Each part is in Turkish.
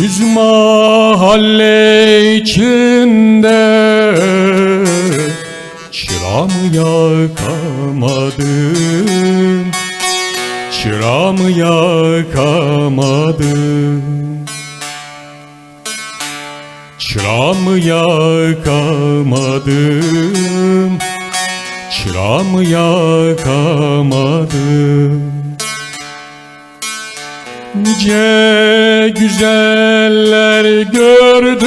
Düz mahalle içinde. Çıramı yakamadım. Çıramı yakamadım. Çıramı yakamadım. Çıramı yakamadım Nice güzeller gördüm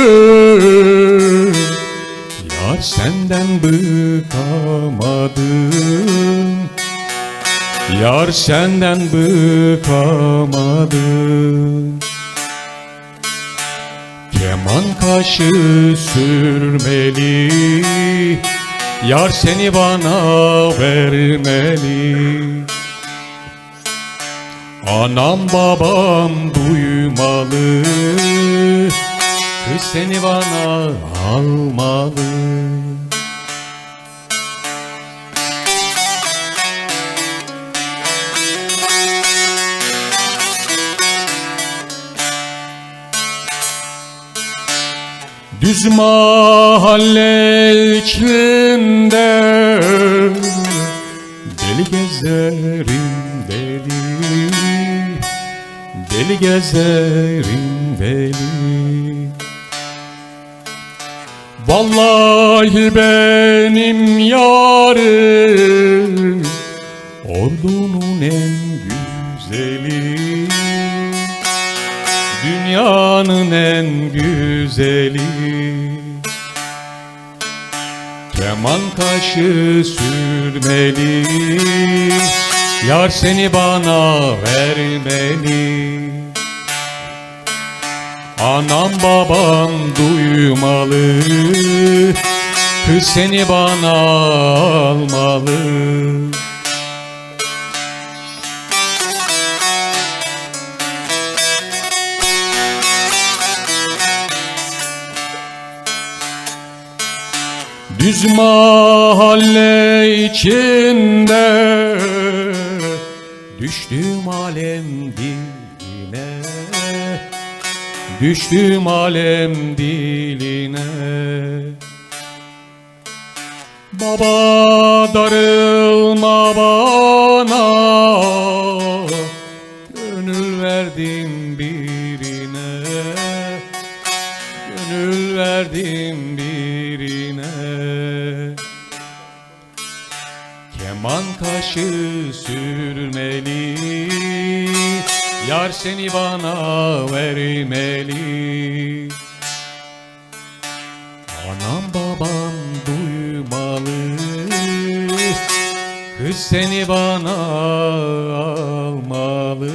Yar senden bıkamadım Yar senden bıkamadım Keman kaşı sürmeli. Yar seni bana vermeli Anam babam duymalı. Kız seni bana almalı. Düz mahalle içinde Deli gezerim deli. Vallahi benim yarım Ordunun en güzeli. Dünyanın en güzeli. Keman kaşı sürmeli Yar seni bana vermeli Anam babam duymalı. Kız seni bana almalı. Düz mahalle içinde Düştüm alem diline Düştüm alem diline. Baba darılma bana Gönül verdim birine. Gönül verdim birine Aman taşı sürmeli Yar seni bana vermeli. Anam babam duymalı Kız seni bana almalı.